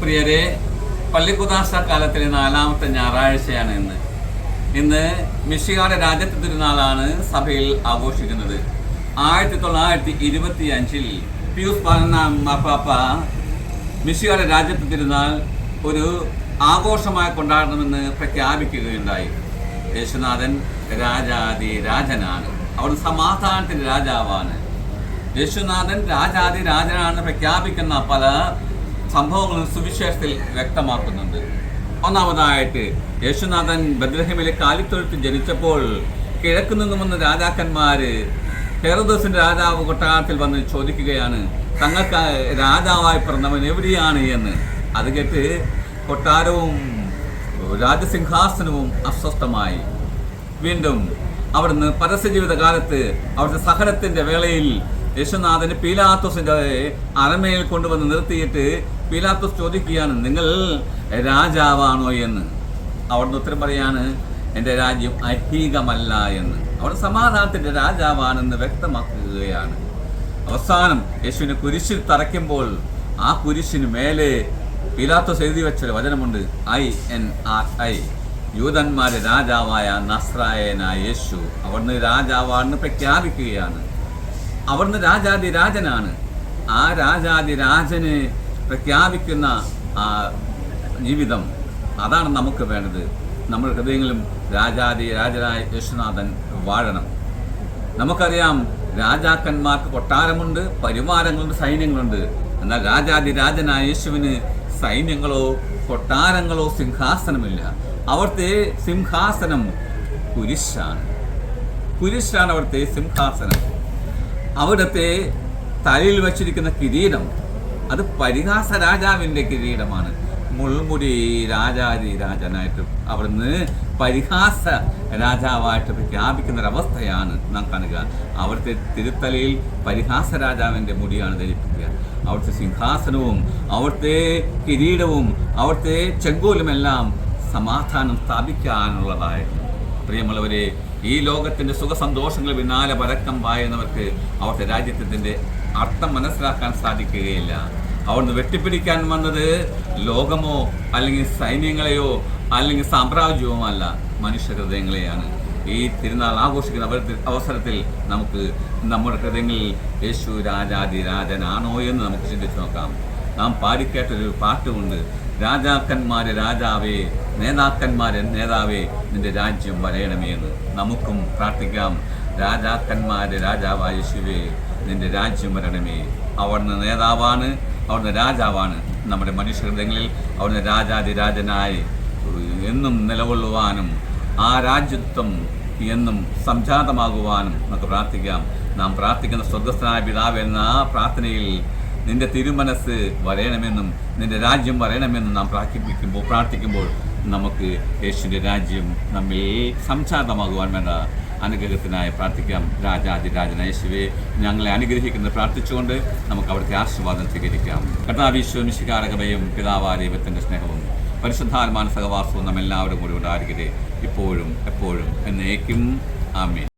പ്രിയരെ പള്ളിക്കുദാശ കാലത്തിലെ നാലാമത്തെ ഞായറാഴ്ചയാണ് ഇന്ന്. ഇന്ന് മിഷികാരുടെ രാജ്യത്തെ തിരുനാളാണ് സഭയിൽ ആഘോഷിക്കുന്നത്. ആയിരത്തി തൊള്ളായിരത്തി ഇരുപത്തി അഞ്ചിൽ പിയൂസ് പതിനൊന്നാം മാപ്പാപ്പ രാജ്യത്തെ തിരുനാൾ ഒരു ആഘോഷമായി കൊണ്ടാടണമെന്ന് പ്രഖ്യാപിക്കുകയുണ്ടായി. യേശുനാഥൻ രാജാതി രാജനാണ്. അവൻ സമാധാനത്തിന്റെ രാജാവാണ്. യേശുനാഥൻ രാജാതി രാജനാണെന്ന് പ്രഖ്യാപിക്കുന്ന പല സംഭവങ്ങളും സുവിശേഷത്തിൽ വ്യക്തമാക്കുന്നുണ്ട്. ഒന്നാമതായിട്ട് യേശുനാഥൻ ബദ്രഹിമിലെ കാലിത്തൊഴുത്ത് ജനിച്ചപ്പോൾ കിഴക്കു നിന്നും വന്ന രാജാക്കന്മാർ ഹെറദോസിന്റെ രാജാവ് കൊട്ടാരത്തിൽ വന്ന് ചോദിക്കുകയാണ് തങ്ങൾക്ക് രാജാവായി പിറന്നവൻ എവിടെയാണ് എന്ന്? അത് കേട്ട് കൊട്ടാരവും രാജസിംഹാസനവും അസ്വസ്ഥമായി. വീണ്ടും അവിടുന്ന് പരസ്യജീവിത കാലത്ത് അവിടുത്തെ സഹനത്തിന്റെ വേളയിൽ യേശുനാഥന് പീലാത്തോസിന്റെ അരമയിൽ കൊണ്ടുവന്ന് നിർത്തിയിട്ട് പീലാത്തോസ് ചോദിക്കുകയാണ് നിങ്ങൾ രാജാവാണോ എന്ന്? അവിടുന്ന് ഉത്തരം പറയാണ് എന്റെ രാജ്യം ഐഹികമല്ല എന്ന്. അവിടെ സമാധാനത്തിന്റെ രാജാവാണെന്ന് വ്യക്തമാക്കുകയാണ്. അവസാനം യേശുവിനെ കുരിശിൽ തറയ്ക്കുമ്പോൾ ആ കുരിശിന് മേലെ പീലാത്തോസ് എഴുതി വെച്ചൊരു വചനമുണ്ട് ഐ എൻ ആർ ഐ. യൂതന്മാരെ രാജാവായ നസ്രായനായ യേശു അവിടുന്ന് രാജാവാണെന്ന് പ്രഖ്യാപിക്കുകയാണ്. അവിടുന്ന് രാജാതിരാജനാണ്. ആ രാജാതി രാജന് പ്രഖ്യാപിക്കുന്ന ആ ജീവിതം അതാണ് നമുക്ക് വേണ്ടത്. നമ്മൾ ഹൃദയങ്ങളും രാജാതി രാജനായ യേശുനാഥൻ വാഴണം. നമുക്കറിയാം രാജാക്കന്മാർക്ക് കൊട്ടാരമുണ്ട് പരിവാരങ്ങളുണ്ട് സൈന്യങ്ങളുണ്ട്. എന്നാൽ രാജാതി രാജനായ യേശുവിന് സൈന്യങ്ങളോ കൊട്ടാരങ്ങളോ സിംഹാസനമില്ല. അവിടുത്തെ സിംഹാസനം കുരിശാണ്. കുരിശാണ് അവിടുത്തെ സിംഹാസനം. അവിടുത്തെ തലയിൽ വച്ചിരിക്കുന്ന കിരീടം അത് പരിഹാസ രാജാവിന്റെ കിരീടമാണ്. മുൾമുടി രാജാതി രാജനായിട്ട് അവിടുന്ന് പരിഹാസ രാജാവായിട്ട് പ്രഖ്യാപിക്കുന്ന ഒരവസ്ഥയാണ് നാം കാണുക. അവിടുത്തെ തിരുത്തലയിൽ പരിഹാസ രാജാവിന്റെ മുടിയാണ് ധരിപ്പിക്കുക. അവിടുത്തെ സിംഹാസനവും അവിടുത്തെ കിരീടവും അവിടുത്തെ ചെങ്കോലുമെല്ലാം സമാധാനം സ്ഥാപിക്കാനുള്ളതായിരുന്നു പ്രിയമുള്ളവരെ ഈ ലോകത്തിന്റെ സുഖസന്തോഷങ്ങൾ പിന്നാലെ പരക്കം പായുന്നവർക്ക് അവരുടെ രാജ്യത്തിന്റെ അർത്ഥം മനസ്സിലാക്കാൻ സാധിക്കുകയില്ല. അവിടുന്ന് വെട്ടിപ്പിടിക്കാൻ വന്നത് ലോകമോ അല്ലെങ്കിൽ സൈന്യങ്ങളെയോ അല്ലെങ്കിൽ സാമ്രാജ്യവുമോ അല്ല മനുഷ്യ ഹൃദയങ്ങളെയാണ്. ഈ തിരുനാൾ ആഘോഷിക്കുന്ന അവസരത്തിൽ നമുക്ക് നമ്മുടെ ഹൃദയങ്ങളിൽ യേശു രാജാതി രാജനാണോ എന്ന് നമുക്ക് ചിന്തിച്ചു നോക്കാം. നാം പാടിക്കേട്ടൊരു പാട്ടുമുണ്ട് രാജാക്കന്മാരെ രാജാവേ നേതാക്കന്മാരെ നേതാവേ നിന്റെ രാജ്യം വരയണമേ എന്ന് നമുക്കും പ്രാർത്ഥിക്കാം. രാജാക്കന്മാരെ രാജാവായ ശിവേ നിന്റെ രാജ്യം വരണമേ. അവിടുന്ന് നേതാവാണ് അവിടുന്ന് രാജാവാണ് നമ്മുടെ മനുഷ്യഹൃദയങ്ങളിൽ അവിടുന്ന് രാജാതിരാജനായി എന്നും നിലകൊള്ളുവാനും ആ രാജ്യത്വം എന്നും സംജാതമാകുവാനും നമുക്ക് പ്രാർത്ഥിക്കാം. നാം പ്രാർത്ഥിക്കുന്ന സ്വർഗസ്ഥനായ പിതാവ് എന്ന ആ പ്രാർത്ഥനയിൽ നിന്റെ തിരുമനസ് വരയണമെന്നും നിന്റെ രാജ്യം വരയണമെന്നും നാം പ്രാർത്ഥിപ്പിക്കുമ്പോൾ പ്രാർത്ഥിക്കുമ്പോൾ നമുക്ക് യേശുവിന്റെ രാജ്യം നമ്മിൽ സംജാതമാകുവാൻ വേണ്ട അനുഗ്രഹത്തിനായി പ്രാർത്ഥിക്കാം. രാജാതിരാജന യേശുവെ ഞങ്ങളെ അനുഗ്രഹിക്കുന്നത് പ്രാർത്ഥിച്ചുകൊണ്ട് നമുക്ക് അവിടുത്തെ ആശീർവാദം സ്വീകരിക്കാം. കഥാവിശ്വം പിതാവാ ദൈവത്തിന്റെ സ്നേഹവും പരിശുദ്ധാത്മാന സഹവാസവും നമ്മെല്ലാവരും കൂടി ഉണ്ടായിരിക്കട്ടെ. ഇപ്പോഴും എപ്പോഴും എന്നേക്കും. ആമേൻ.